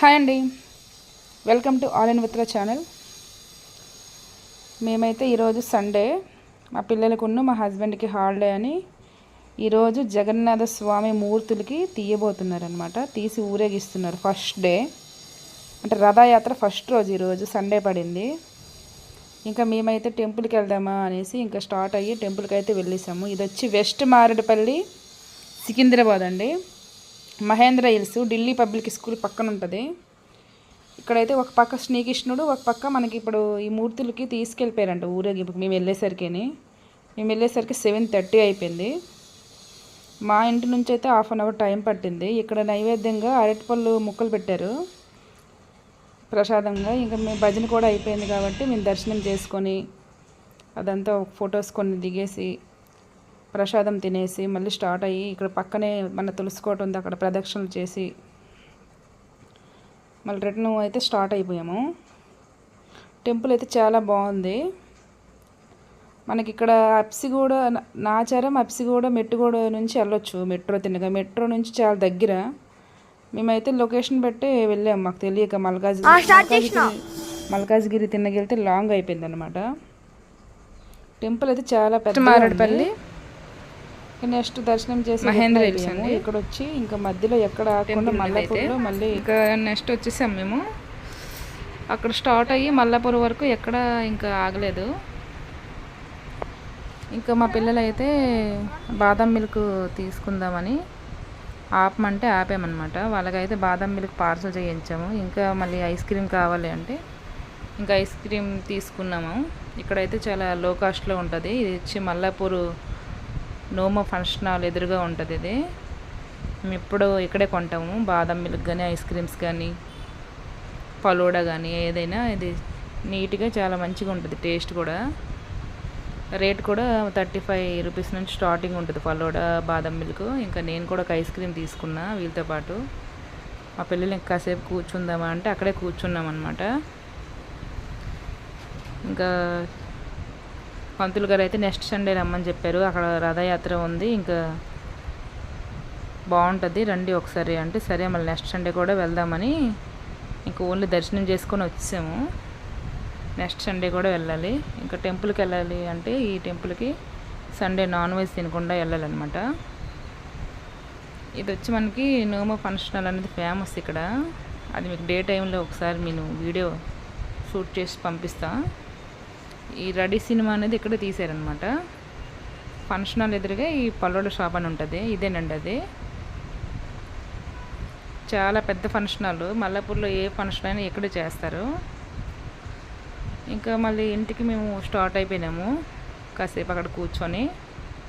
Hi అండి. Welcome to all in విత్ర channel. మేమైతే ఈరోజు సండే. మా పిల్లలకున్న మా హస్బెండ్కి హాలిడే అని ఈరోజు జగన్నాథ స్వామి మూర్తులకి తీయబోతున్నారనమాట తీసి ఊరేగిస్తున్నారు ఫస్ట్ డే. అంటే రథయాత్ర ఫస్ట్ రోజు ఈరోజు సండే పడింది. ఇంకా మేమైతే టెంపుల్కి వెళ్దామా అనేసి ఇంకా స్టార్ట్ అయ్యి టెంపుల్కి అయితే వెళ్ళేసాము. ఇది వచ్చి వెస్ట్ మారేడుపల్లి సికింద్రాబాద్ అండి. Mahendra hills Delhi public school పక్కన ఉంటుంది ఇక్కడైతే ఒక పక్క శ్రీకృష్ణుడు ఒక పక్క మనకి ఇప్పుడు ఈ మూర్తులకి తీసుకెళ్ళిపోయారంట ఊరేగి మేము వెళ్ళేసరికిని. మేము వెళ్ళేసరికి సెవెన్ థర్టీ అయిపోయింది. మా ఇంటి నుంచి అయితే హాఫ్ అన్ అవర్ టైం పట్టింది. ఇక్కడ నైవేద్యంగా అరటిపళ్ళు ముక్కలు పెట్టారు. ప్రసాదంగా ఇంకా మేము భజన కూడా అయిపోయింది కాబట్టి మేము దర్శనం చేసుకొని అదంతా ఫొటోస్ కొన్ని దిగేసి ప్రసాదం తినేసి మళ్ళీ స్టార్ట్ అయ్యి ఇక్కడ పక్కనే మన తులసికోట ఉంది అక్కడ ప్రదక్షిణలు చేసి మళ్ళీ రిటర్న్ అయితే స్టార్ట్ అయిపోయాము. టెంపుల్ అయితే చాలా బాగుంది. మనకి ఇక్కడ అప్సిగూడ నాచారం అప్సిగూడ మెట్టుగూడ నుంచి వెళ్ళొచ్చు. మెట్రో తిన్నగా మెట్రో నుంచి చాలా దగ్గర. మేమైతే లొకేషన్ పెట్టి వెళ్ళాము. మాకు తెలియక మల్కాజ్ మల్కాజ్గిరి తిన్నగెళ్తే లాంగ్ అయిపోయింది అనమాట టెంపుల్ అయితే చాలా పెద్ద మారేడుపల్లి. నెక్స్ట్ దర్శనం చేసి మహేంద్ర ఇక్కడ వచ్చి ఇంకా మధ్యలో ఎక్కడ ఆకుండా మల్లపూర్లో మళ్ళీ ఇంకా నెక్స్ట్ వచ్చేసాం మేము. అక్కడ స్టార్ట్ అయ్యి మల్లాపూర్ వరకు ఎక్కడ ఇంకా ఆగలేదు. ఇంకా మా పిల్లలు అయితే బాదం మిల్క్ తీసుకుందామని ఆపమంటే ఆపామన్నమాట. వాళ్ళకైతే బాదం మిల్క్ పార్సల్ చేయించాము. ఇంకా మళ్ళీ ఐస్ క్రీమ్ కావాలి అంటే ఇంకా ఐస్ క్రీమ్ తీసుకున్నాము. ఇక్కడైతే చాలా లో కాస్ట్లో ఉంటుంది. ఇది వచ్చి మల్లాపూర్ నోమో ఫంక్షన్ హాల్ ఎదురుగా ఉంటుంది ఇది. మేము ఎప్పుడు ఇక్కడే కొంటాము. బాదం మిల్క్ కానీ ఐస్ క్రీమ్స్ కానీ పలోడా కానీ ఏదైనా ఇది నీట్గా చాలా మంచిగా ఉంటుంది టేస్ట్ కూడా. రేట్ కూడా థర్టీ ఫైవ్ రూపీస్ నుంచి స్టార్టింగ్ ఉంటుంది ఫలోడా బాదం మిల్క్. ఇంకా నేను కూడా ఒక ఐస్ క్రీమ్ తీసుకున్నా వీళ్ళతో పాటు. మా పిల్లలు ఇంకా కాసేపు కూర్చుందామా అంటే అక్కడే కూర్చున్నాం అనమాట ఇంకా పంతులు గారు అయితే నెక్స్ట్ సండే రమ్మని చెప్పారు. అక్కడ రథయాత్ర ఉంది. ఇంకా బాగుంటుంది. రండి ఒకసారి అంటే సరే మళ్ళీ నెక్స్ట్ సండే కూడా వెళ్దామని ఇంకా ఓన్లీ దర్శనం చేసుకొని వచ్చాము. నెక్స్ట్ సండే కూడా వెళ్ళాలి. ఇంకా టెంపుల్కి వెళ్ళాలి అంటే ఈ టెంపుల్కి సండే నాన్ వెజ్ తినకుండా వెళ్ళాలన్నమాట. ఇది వచ్చి మనకి నోమో ఫంక్షనల్ అనేది ఫేమస్ ఇక్కడ. అది మీకు డే టైంలో ఒకసారి నేను వీడియో షూట్ చేసి పంపిస్తాను ఈ రెడీ సినిమా అనేది ఇక్కడ తీసారనమాట ఫంక్షన్ హాల్ ఎదురుగా ఈ పల్లోడ షాప్ అని ఉంటుంది. ఇదేనండి అది. చాలా పెద్ద ఫంక్షన్ హాల్ మల్లాపూర్లో ఏ ఫంక్షన్ అయినా ఇక్కడ చేస్తారు. ఇంకా మళ్ళీ ఇంటికి మేము స్టార్ట్ అయిపోయినాము. కాసేపు అక్కడ కూర్చొని.